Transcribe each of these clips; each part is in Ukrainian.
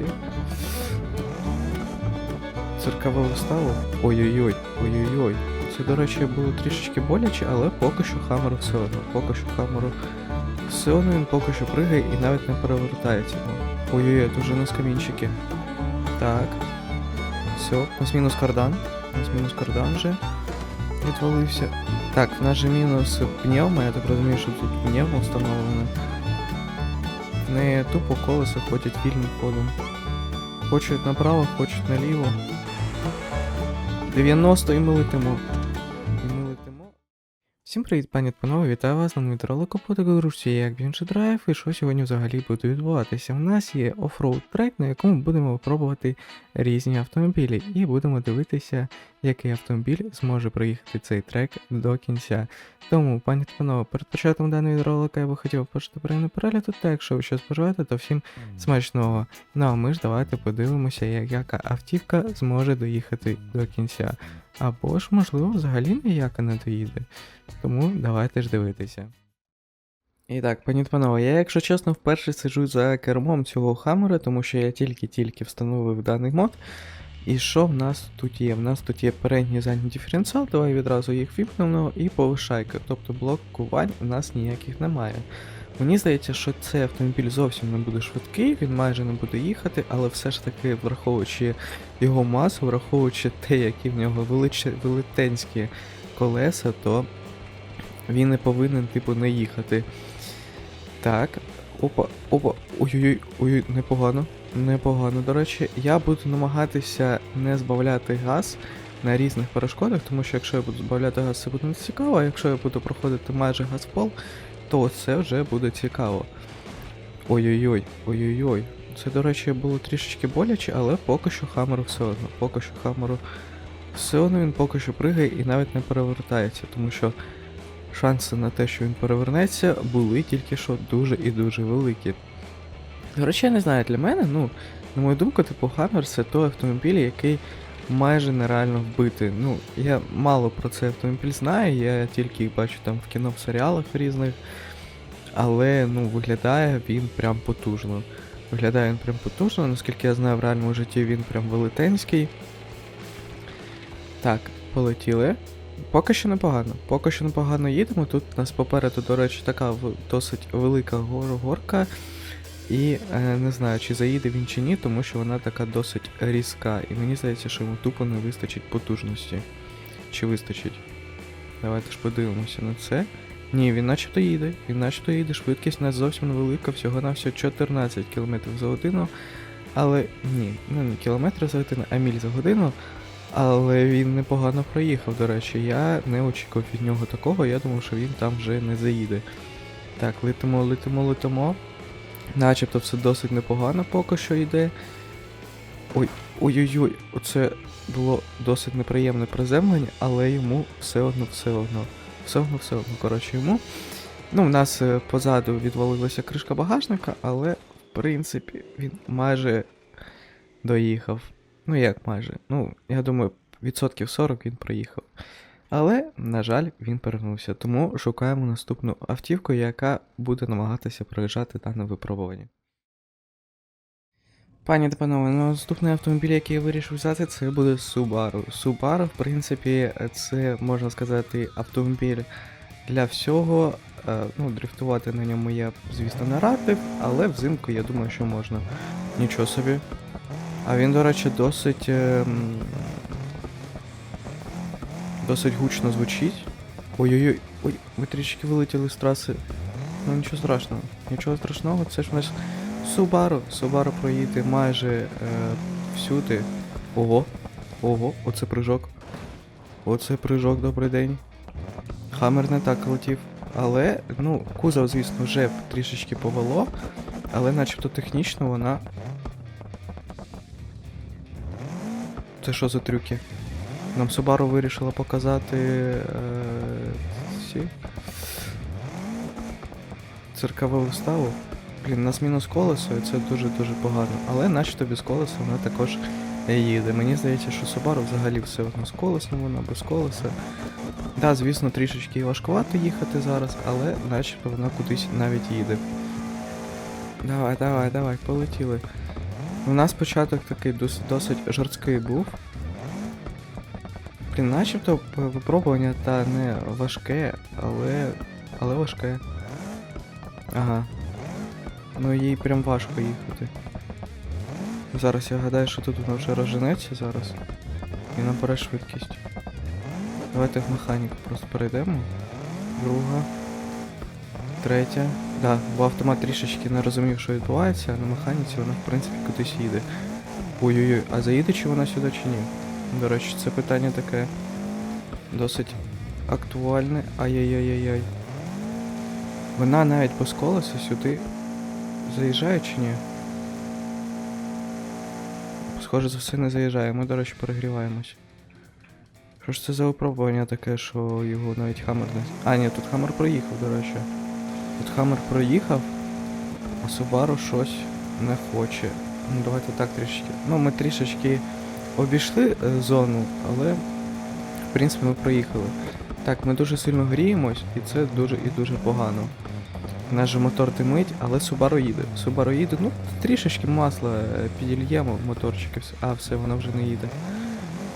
Всі. Циркову виставу. Ой-ой-ой, ой-ой-ой. Це, до речі, було трішечки боляче, але поки що Хамеру все одно. Поки що Хамеру все одно він поки що пригає і навіть не перевертається. Ой-ой-ой, тут вже у нас. Так. Все, у нас мінус кардан. У нас мінус кардан вже відвалився. Так, в нас же мінус пневма, я так розумію, що тут пневма встановлена. В неї тупо колеса ходять вільним ходом. Хочуть направо, хочуть наліво. 90 і ми летимо. І ми летимо. Всім привіт, пані та панове, вітаю вас на новій ролику по такій як Бінши Драйв, і що сьогодні взагалі буде відбуватися. У нас є офроуд трек, на якому будемо випробувати різні автомобілі, і будемо дивитися, який автомобіль зможе проїхати цей трек до кінця. Тому, пані та панове, перед початком даного відеоролика я би хотів почати приємний перегляд, та якщо ви щось споживаєте, то всім смачного. Ну а ми ж давайте подивимося, яка автівка зможе доїхати до кінця. Або ж, можливо, взагалі ніяка не доїде. Тому давайте ж дивитися. І так, пані панове, я, якщо чесно, вперше сиджу за кермом цього хаммера, тому що я тільки-тільки встановив даний мод. І що в нас тут є? В нас тут є передній задній диференціал, давай відразу їх віпнемо, і повишайка. Тобто блокувань у нас ніяких немає. Мені здається, що цей автомобіль зовсім не буде швидкий, він майже не буде їхати, але все ж таки, враховуючи його масу, враховуючи те, які в нього велич... велетенські колеса, то він не повинен, типу, не їхати. Так. Опа, опа, ой-ой-ой, ой, непогано. Непогано, до речі, я буду намагатися не збавляти газ на різних перешкодах, тому що якщо я буду збавляти газ, це буде не цікаво, а якщо я буду проходити майже газ пол, то це вже буде цікаво. Ой-ой-ой, ой-ой-ой. Це, до речі, було трішечки боляче, але поки що Хамеру все одно. Поки що Хамеру все одно він поки що пригає і навіть не перевертається, тому що шанси на те, що він перевернеться, були тільки що дуже і дуже великі. До речі, я не знаю, для мене, ну, на мою думку, типу, Хаммер це той автомобіль, який майже нереально вбити. Ну, я мало про цей автомобіль знаю, я тільки їх бачу там в кіно, в серіалах різних. Але ну, виглядає він прям потужно. Виглядає він прям потужно, наскільки я знаю, в реальному житті він прям велетенський. Так, полетіли. Поки що непогано. Поки що непогано їдемо. Тут у нас попереду, до речі, така досить велика гор- горка. І е, не знаю, чи заїде він чи ні, тому що вона така досить різка. І мені здається, що йому тупо не вистачить потужності. Чи вистачить? Давайте ж подивимося на це. Ні, він начебто їде. Він начебто їде. Швидкість у нас зовсім невелика, всього на всього 14 км за годину. Але ні, ну не кілометри за годину, а міль за годину. Але він непогано проїхав, до речі. Я не очікував від нього такого, я думав, що він там вже не заїде. Так, летимо, летимо, летимо. Начебто все досить непогано поки що йде. Ой, ой-ой-ой, оце було досить неприємне приземлення, але йому все одно, все одно. Все одно, все одно, коротше, йому. Ну, в нас е, позаду відвалилася кришка багажника, але, в принципі, він майже доїхав. Ну як майже? Ну, я думаю, відсотків 40 він проїхав. Але, на жаль, він перегнувся. Тому шукаємо наступну автівку, яка буде намагатися проїжджати дане випробування. Пані та панове, ну, наступний автомобіль, який я вирішив взяти, це буде Subaru. Subaru, в принципі, це можна сказати автомобіль для всього. Е, Ну, дрифтувати на ньому я, звісно, не радив, але взимку я думаю, що можна. Нічого собі. А він, до речі, досить. Досить гучно звучить. Ой-ой-ой, ой, ми трішки вилетіли з траси. Ну нічого страшного, нічого страшного, це ж у нас Subaru. Subaru проїде майже е, всюди. Ого, ого, оце прыжок. Оце прыжок, добрий день. Хаммер не так летів. Але, ну, кузов, звісно, вже трішечки повело, але начебто технічно вона. Це що за трюки? Нам Subaru вирішила показати е, циркову виставу. Блін, у нас мінус колесо, і це дуже-дуже погано. Але начебто без колеса вона також їде. Мені здається, що Subaru взагалі все одно з колесом, вона без колеса. Да, звісно, трішечки важкувато їхати зараз, але начебто вона кудись навіть їде. Давай, давай, давай, полетіли. У нас початок такий досить, досить жорсткий був. Блін, начебто випробування та не важке, але. але важке. Ага. Ну їй прям важко їхати. Зараз я гадаю, що тут вона вже розженеться зараз. І набере швидкість. Давайте в механіку просто перейдемо. Друга. Третя. Да, бо автомат трішечки не розумів, що відбувається, а на механіці вона, в принципі, кудись їде. Ой-ой-ой, а заїде чи вона сюди чи ні? До речі, це питання таке досить актуальне. Ай-яй-яй-яй-яй. Вона навіть без колеса сюди заїжджає чи ні? Схоже, за все не заїжджає. Ми, до речі, перегріваємось. Що ж це за випробування таке, що його навіть хамер не. А, ні, тут хамер проїхав, до речі. Тут хамер проїхав, а Subaru щось не хоче. Ну давайте так трішки. Ну, ми трішечки обійшли е, зону, але в принципі ми проїхали. Так, ми дуже сильно гріємось, і це дуже і дуже погано. Наш мотор димить, але Subaru їде. Subaru їде, ну, трішечки масла е, підільємо в моторчик. А, все, вона вже не їде.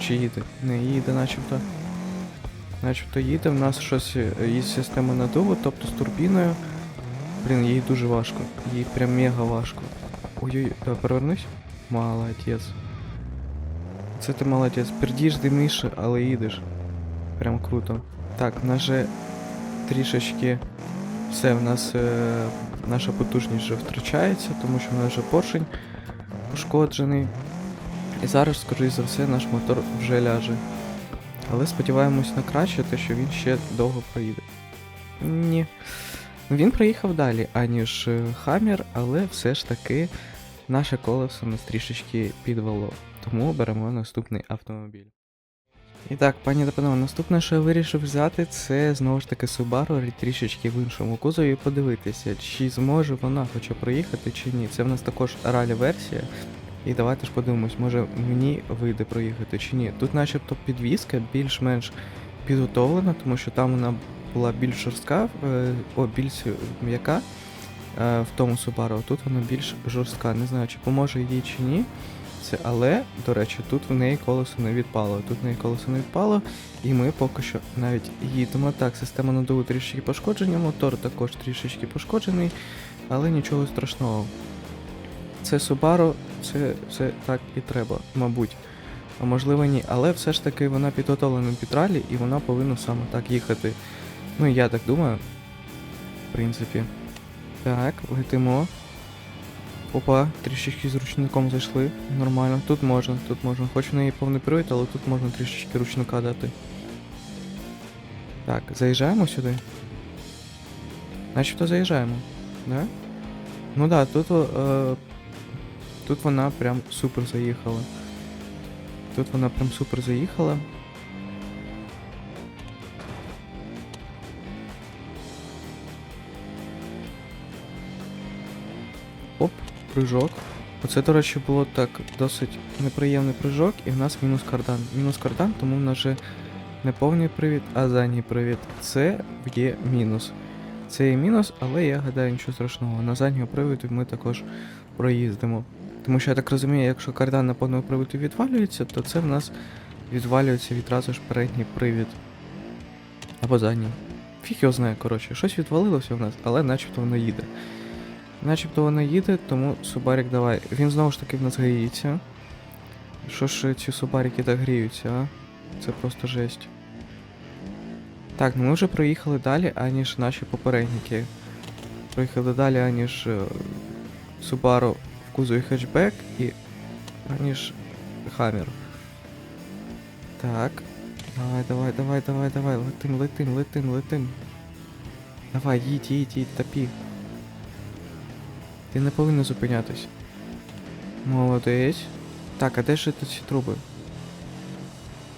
Чи їде? Не їде, начебто. Начебто їде, в нас щось е, є система надуву, тобто з турбіною. Блін, їй дуже важко. Їй прям мега важко. Ой-ой, перевернусь. Молодець. Це ти молодець. Пердіш, димиш, але їдеш. Прям круто. Так, в нас же трішечки. Все, в нас е, наша потужність вже втрачається, тому що в нас вже поршень пошкоджений. І зараз, скоріш за все, наш мотор вже ляже. Але сподіваємось на краще, те, що він ще довго проїде. Ні. Він проїхав далі, аніж е, Хаммер, але все ж таки наше колесо нас трішечки підвело. Тому беремо наступний автомобіль. І так, пані та панове, наступне, що я вирішив взяти, це знову ж таки Subaru трішечки в іншому кузові і подивитися, чи зможе вона хоча проїхати, чи ні. Це в нас також ралі-версія. І давайте ж подивимось, може мені вийде проїхати чи ні. Тут начебто підвізка більш-менш підготовлена, тому що там вона була більш жорстка, е, о, більш м'яка е, в тому Subaru, а тут вона більш жорстка. Не знаю, чи поможе їй чи ні. Це, але, до речі, тут в неї колесо не відпало. Тут в неї колесо не відпало, і ми поки що навіть їдемо. Так, система надуву трішечки пошкодження, мотор також трішечки пошкоджений, але нічого страшного. Це Subaru, це все так і треба, мабуть. А можливо ні, але все ж таки вона підготовлена під ралі і вона повинна саме так їхати. Ну я так думаю. В принципі. Так, летимо. Опа, трішечки з ручником зайшли. Нормально. Тут можна, тут можна. Хоч в неї повний привід, але тут можна трішечки ручника дати. Так, заїжджаємо сюди. Начебто заїжджаємо. Да? Ну да, тут, е, тут вона прям супер заїхала. Тут вона прям супер заїхала. Прыжок. Оце, до речі, було так досить неприємний прыжок, і в нас мінус кардан. Мінус кардан, тому в нас вже не повний привід, а задній привід. Це є мінус. Це є мінус, але я гадаю нічого страшного. На заднього приводу ми також проїздимо. Тому що я так розумію, якщо кардан на повному приводі відвалюється, то це в нас відвалюється відразу ж передній привід. Або задній. Фіг його знає, коротше, щось відвалилося в нас, але начебто воно їде. Начебто воно їде, тому Субарік давай. Він знову ж таки в нас гріється. Що ж ці Субаріки так гріються, а? Це просто жесть. Так, ну ми вже проїхали далі, аніж наші попередники. Проїхали далі, аніж е, Subaru в кузові хетчбек і аніж Хаммер. Так. Давай, давай, давай, давай, давай. Летим, летим, летим, летим. Давай, їдь, їдь, їдь, топі. Ти не повинен зупинятись. Молодець. Так, а де ж тут ці труби?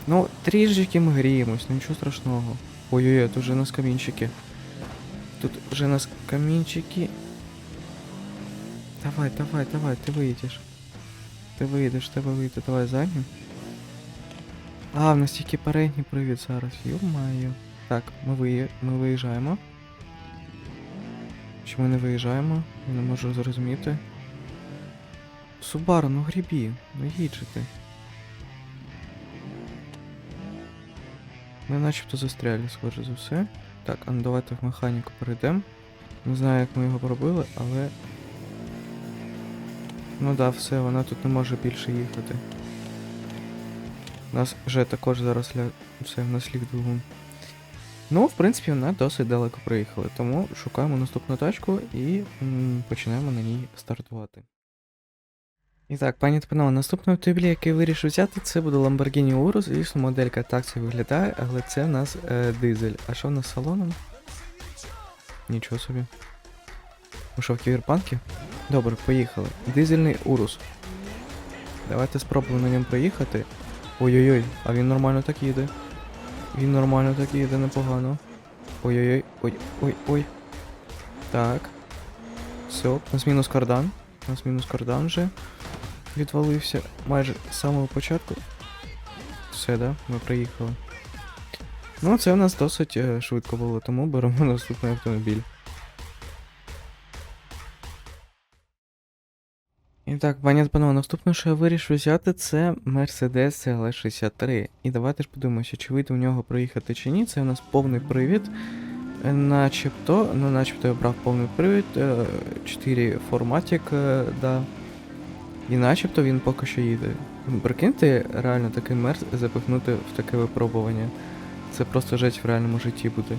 Ну, трішечки ми гріємось, ну нічого страшного. Ой-ой-ой, тут вже нас камінчики. Тут вже нас камінчики. Давай, давай, давай, ти вийдеш. Ти вийдеш, тебе вийде, давай задню. А, в нас тільки передній привід зараз, йо-майо. Так, ми, виє... ми виїжджаємо. Чи ми не виїжджаємо? Я не можу зрозуміти. Субару, ну грібі, ну їдь ти. Ми начебто застряли, схоже за все. Так, а ну давайте в механіку перейдемо. Не знаю, як ми його пробили, але. Ну да, все, вона тут не може більше їхати. У нас вже також зараз ля... все, в нас ліг двигун. Ну, в принципі, вона досить далеко приїхала, тому шукаємо наступну тачку і м, починаємо на ній стартувати. І так, пані та панове, наступний автомобіль, який вирішив взяти, це буде Lamborghini Urus. Звісно, моделька так це виглядає, але це в нас е, дизель. А що в нас з салоном? Нічого собі. Ну що, в кіберпанки? Добре, поїхали. Дизельний Урус. Давайте спробуємо на ньому проїхати. Ой-ой-ой, а він нормально так їде. Він нормально так їде, непогано. Ой-ой-ой, ой-ой-ой. Так. Все, у нас мінус кардан. У нас мінус кардан вже. Відвалився майже з самого початку. Все, да? Ми приїхали. Ну, це у нас досить е, швидко було, тому беремо наступний автомобіль. Так, пані та панове, наступне, що я вирішив взяти, це Mercedes CLS 63. І давайте ж подивимося, чи вийде в нього проїхати чи ні. Це у нас повний привід. Начебто, ну начебто я брав повний привід, 4 форматик, е, да. І начебто він поки що їде. Прикиньте, реально такий мерз запихнути в таке випробування. Це просто жесть в реальному житті буде.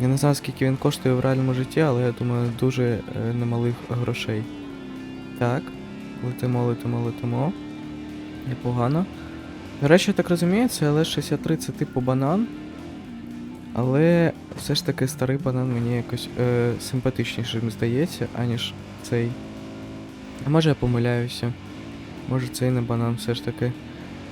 Я не знаю, скільки він коштує в реальному житті, але я думаю, дуже е, немалих грошей. Так, летимо, летимо, летимо. Непогано. До речі, я так розумію, це LS63 це типу банан. Але все ж таки старий банан мені якось е, симпатичнішим здається, аніж цей. А може я помиляюся. Може цей не банан все ж таки.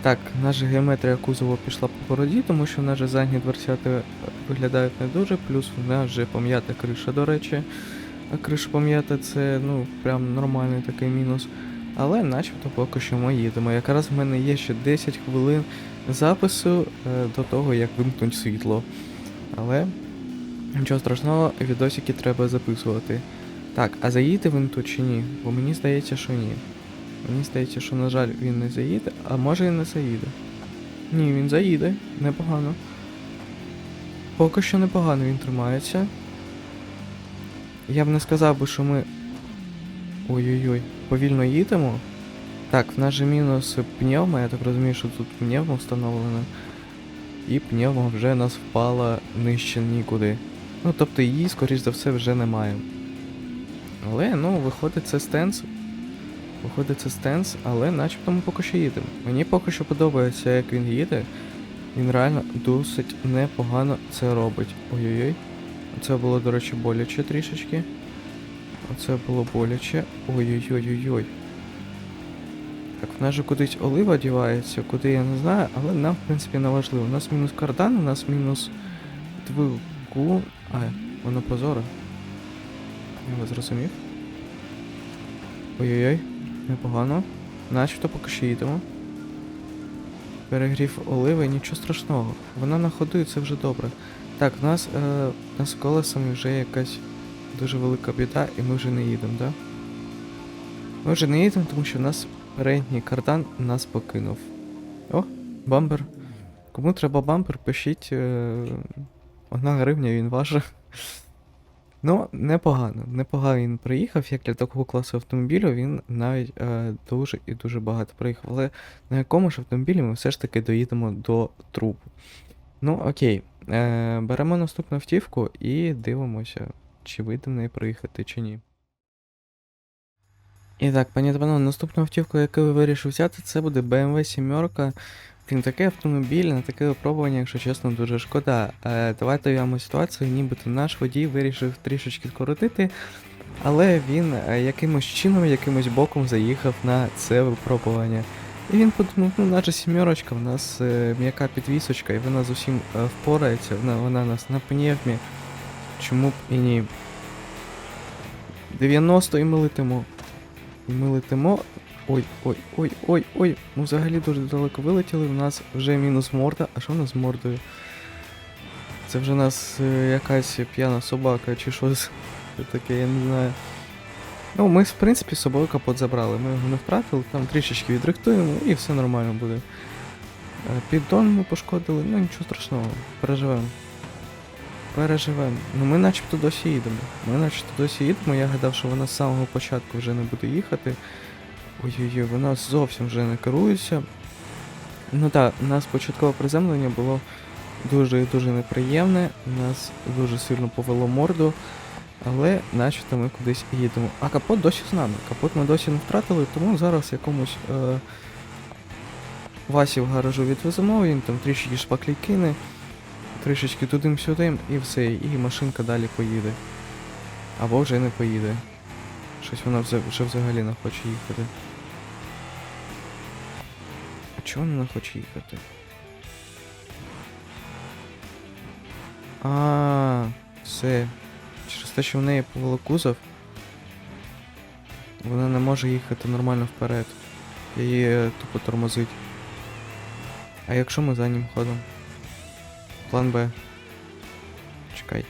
Так, наша геометрія кузову пішла по бороді, тому що наші задні дверцята е, виглядають не дуже, плюс в нас вже пом'ята криша, до речі. А криша пом'ята це, ну, прям нормальний такий мінус. Але начебто поки що ми їдемо. Якраз в мене є ще 10 хвилин запису е, до того, як вимкнуть світло. Але нічого страшного, відосики треба записувати. Так, а заїде він тут чи ні? Бо мені здається, що ні. Мені здається, що, на жаль, він не заїде, а може і не заїде. Ні, він заїде, непогано. Поки що непогано він тримається. Я б не сказав би, що ми. Ой-ой-ой, повільно їдемо. Так, в нас же мінус пневма, я так розумію, що тут пневма встановлена. І пневма вже нас впала нижче нікуди. Ну, тобто її, скоріш за все, вже немає. Але, ну, виходить, це стенс. Виходить, це стенс, але начебто ми поки що їдемо. Мені поки що подобається, як він їде. Він реально досить непогано це робить. Ой-ой-ой. Це було, до речі, боляче трішечки. Оце було боляче. Ой-ой-ой-ой-ой. Так, в нас же кудись олива дівається, куди я не знаю, але нам, в принципі, не важливо. У нас мінус кардан, у нас мінус двигун. А, воно прозоре. Я вас зрозумів. Ой-ой-ой, непогано. Начебто поки що їдемо. Перегрів оливи, нічого страшного. Вона на ходу і це вже добре. Так, в нас е, у нас з колесами вже якась дуже велика біда, і ми вже не їдемо, да? Ми вже не їдемо, тому що в нас передній кардан нас покинув. О, бампер. Кому треба бампер, пишіть. Е, одна гривня він важить. Ну, непогано. Непогано він приїхав, як для такого класу автомобілю, він навіть е, дуже і дуже багато приїхав. Але на якому ж автомобілі ми все ж таки доїдемо до труб. Ну, окей. Е, беремо наступну автівку і дивимося, чи вийде в неї проїхати, чи ні. І так, пані та наступну автівку, яку я вирішив взяти, це буде BMW 7. Він такий автомобіль на таке випробування, якщо чесно, дуже шкода. Е, давайте уявимо ситуацію, нібито наш водій вирішив трішечки скоротити, але він е, якимось чином, якимось боком заїхав на це випробування. І він подумав, ну наша сімерочка, в нас е, м'яка підвісочка, і вона з усім е, впорається, вона, вона нас на пневмі. Чому б і ні? 90 і ми летимо. І ми летимо. Ой, ой, ой, ой, ой. Ми взагалі дуже далеко вилетіли. У нас вже мінус морда. А що у нас з мордою? Це вже у нас е, якась п'яна собака чи щось таке, я не знаю. Ну, ми, в принципі, з собою капот забрали. Ми його не втратили, там трішечки відрихтуємо і все нормально буде. Е, Піддон ми пошкодили, ну нічого страшного, переживемо. Переживемо. Ну ми начебто досі їдемо. Ми начебто досі їдемо. Я гадав, що вона з самого початку вже не буде їхати. Ой-ой-ой, вона зовсім вже не керується. Ну так, у нас початкове приземлення було дуже і дуже неприємне. Нас дуже сильно повело морду. Але начебто ми кудись їдемо. А капот досі з нами. Капот ми досі не втратили, тому зараз якомусь е, Васі в гаражу відвеземо, він там трішки шпаклі кине, трішечки туди-сюди і все, і машинка далі поїде. Або вже не поїде. Щось вона вже взагалі не хоче їхати. А чого вона не хоче їхати? А, все. Через те, що в неї кузов, вона не може їхати нормально вперед. Її е, тупо тормозить. А якщо ми заднім ходом? План Б. Чекай.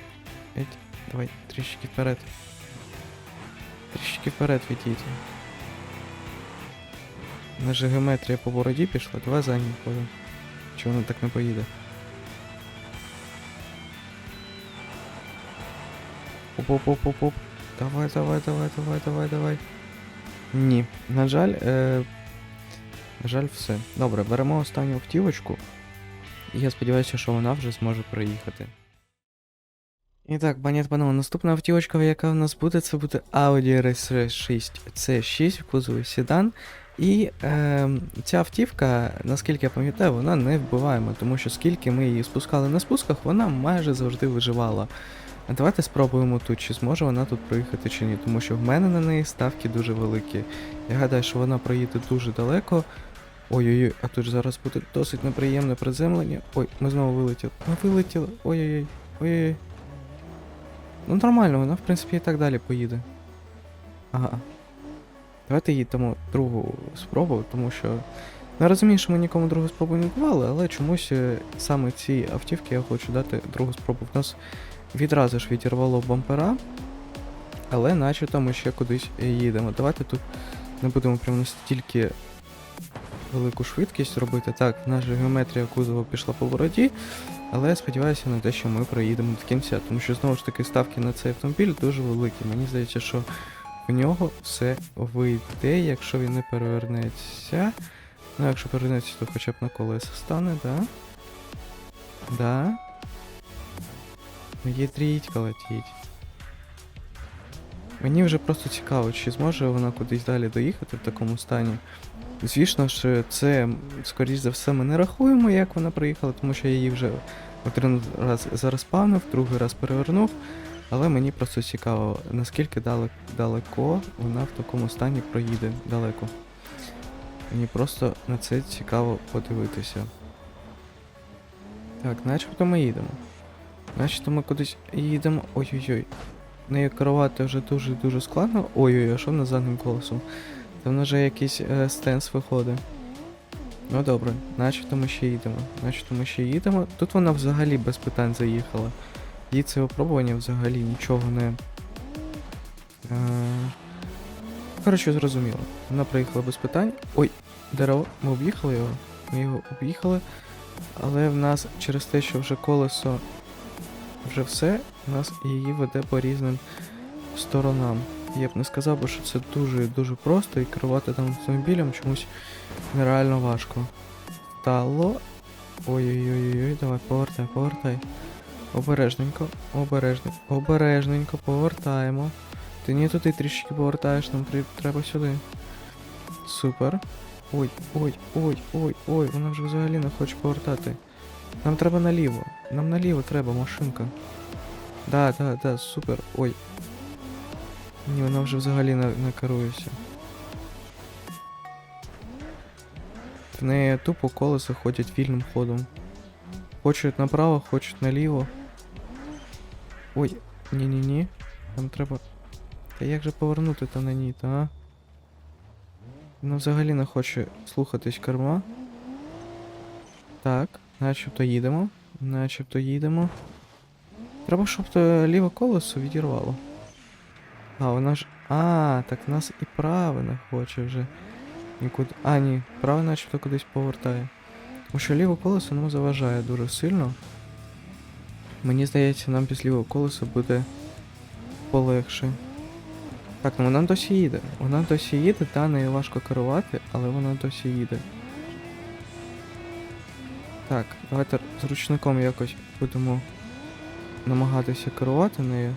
Еть, давай, трішки вперед. Трішки вперед відійти. Наша геометрія по бороді пішла, давай заднім ходом. Чи вона так не поїде? Оп-оп-оп-оп-оп. Давай, давай, давай, давай, давай, давай. Ні. На жаль, е... на жаль, все. Добре, беремо останню автівочку. І я сподіваюся, що вона вже зможе проїхати. І так, пані панове, наступна автівочка, яка в нас буде, це буде Audi RS6 C6 в кузові седан. І е, ця автівка, наскільки я пам'ятаю, вона не вбиваємо, тому що скільки ми її спускали на спусках, вона майже завжди виживала. А давайте спробуємо тут, чи зможе вона тут проїхати чи ні, тому що в мене на неї ставки дуже великі. Я гадаю, що вона проїде дуже далеко. Ой-ой-ой, а тут зараз буде досить неприємне приземлення. Ой, ми знову вилетіли. Ми вилетіли. Ой-ой-ой. Ой-ой-ой. Ну нормально, вона в принципі і так далі поїде. Ага. Давайте їй тому другу спробу, тому що. Я розумію, що ми нікому другу спробу не давали, але чомусь е, саме цій автівці я хочу дати другу спробу. В нас відразу ж відірвало бампера, але начебто ми ще кудись їдемо. Давайте тут не будемо прям настільки велику швидкість робити. Так, наша геометрія кузова пішла по бороді, але я сподіваюся на те, що ми проїдемо до кінця, тому що знову ж таки ставки на цей автомобіль дуже великі. Мені здається, що в нього все вийде, якщо він не перевернеться. Ну, якщо перевернеться, то хоча б на колеса стане, да? Да. Ну, є трійка летіть. Мені вже просто цікаво, чи зможе вона кудись далі доїхати в такому стані. Звісно ж, це, скоріш за все, ми не рахуємо, як вона приїхала, тому що я її вже один раз зареспавнив, другий раз перевернув. Але мені просто цікаво, наскільки далек- далеко вона в такому стані проїде далеко. Мені просто на це цікаво подивитися. Так, начебто ми їдемо. Начебто ми кудись їдемо. Ой-ой-ой. Нею керувати вже дуже-дуже складно. Ой-ой, а що в нас заднім колесом? Там вже якийсь е, стенс виходить. Ну добре, начебто ми ще їдемо. Начебто ми ще їдемо. Тут вона взагалі без питань заїхала. Їй це випробування взагалі нічого не. Е... Коротше, зрозуміло. Вона приїхала без питань. Ой, дерево, ми об'їхали його. Ми його об'їхали. Але в нас через те, що вже колесо вже все, нас її веде по різним сторонам. Я б не сказав би, що це дуже дуже просто і керувати там автомобілем чомусь нереально важко. Стало. Ой-ой-ой, давай, повертай, повертай. Обережненько, обережненько, обережненько повертаємо. Ти не туди трішки повертаєш, нам треба сюди. Супер. Ой, ой, ой, ой, ой, вона вже взагалі не хоче повертати. Нам треба наліво. Нам наліво треба, машинка. Да, да, да, супер. Ой. Ні, вона вже взагалі не керується. В неї тупо колеса ходять вільним ходом. Хочуть направо, хочуть наліво. Ой, ні-ні-ні. Нам треба. Та як же повернути то на ній, та а? Вона взагалі не хоче слухатись керма. Так, начебто їдемо. Начебто їдемо. Треба, щоб то ліве колесо відірвало. А, вона ж. А, так нас і право не хоче вже. Нікуди. А, ні, право начебто кудись повертає. Тому що ліве колесо нам заважає дуже сильно. Мені здається, нам без лівого колеса буде полегше. Так, ну вона досі їде. Вона досі їде, та неї важко керувати, але вона досі їде. Так, давайте з ручником якось будемо намагатися керувати нею.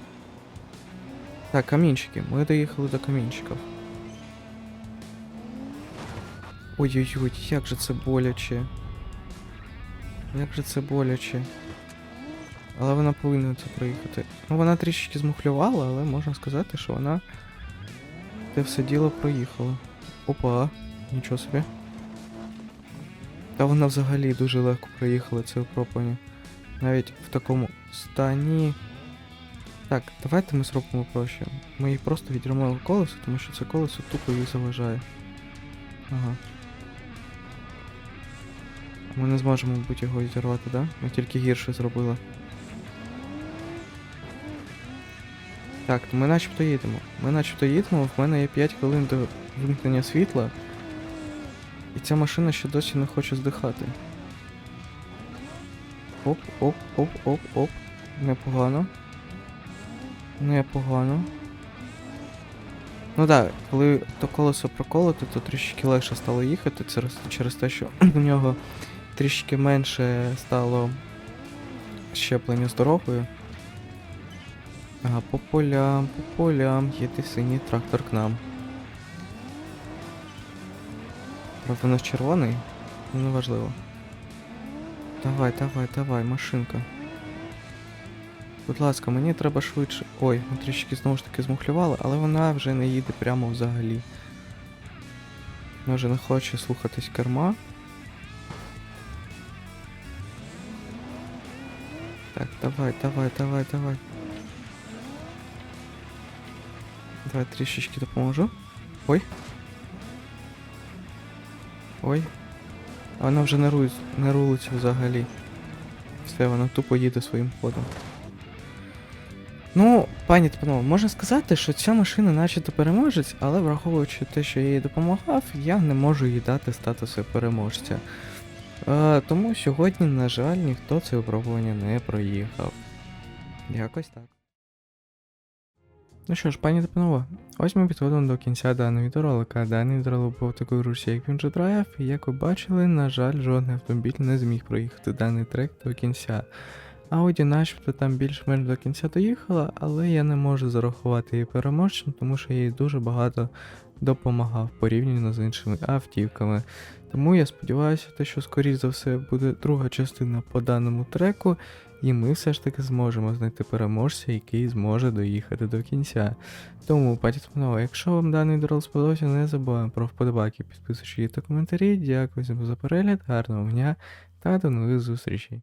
Так, камінчики. Ми доїхали до камінчиків. Ой-ой-ой, як же це боляче. Як же це боляче. Але вона повинна це проїхати. Ну, вона трішечки змухлювала, але можна сказати, що вона те все діло проїхала. Опа, нічого собі. Та вона взагалі дуже легко проїхала це випробування. Навіть в такому стані. Так, давайте ми зробимо проще. Ми їй просто відірмемо колесо, тому що це колесо тупо їй заважає. Ага. Ми не зможемо, мабуть, його зірвати, да? Ми тільки гірше зробили. Так, ми начебто їдемо. Ми начебто їдемо, в мене є 5 хвилин до вимкнення світла. І ця машина ще досі не хоче здихати. Оп, оп, оп, оп, оп. Непогано. Непогано. Ну так, коли то колесо проколоте, то трішки легше стало їхати через, через те, що у нього трішки менше стало щеплення з дорогою. Ага, по полям, по полям, їде синій трактор к нам. Правда, у нас червоний, ну неважливо. Давай, давай, давай, машинка. Будь ласка, мені треба швидше. Ой, ми трішки знову ж таки змухлювали, але вона вже не їде прямо взагалі. Вона вже не хоче слухатись керма. Так, давай, давай, давай, давай. Давай трішечки допоможу. Ой. Ой. Вона вже не, русь, не рулиться взагалі. Все, вона тупо їде своїм ходом. Ну, пані та панове, можна сказати, що ця машина начебто переможець, але враховуючи те, що я їй допомагав, я не можу їй дати статусу переможця. Е, тому сьогодні, на жаль, ніхто це випробування не проїхав. Якось так. Ну що ж, пані та панове, ось ми підходимо до кінця даного відеоролика. Даний відеоролик був такою ручці, як він же драйв, і як ви бачили, на жаль, жодний автомобіль не зміг проїхати даний трек до кінця. Ауді начебто там більш-менш до кінця доїхала, але я не можу зарахувати її переможцем, тому що їй дуже багато допомагав порівняно з іншими автівками. Тому я сподіваюся, те, що скоріш за все буде друга частина по даному треку, і ми все ж таки зможемо знайти переможця, який зможе доїхати до кінця. Тому, пані та панове, якщо вам даний дрол сподобався, не забуваємо про вподобайки, підписочки та коментарі. Дякую всім за перегляд, гарного дня та до нових зустрічей.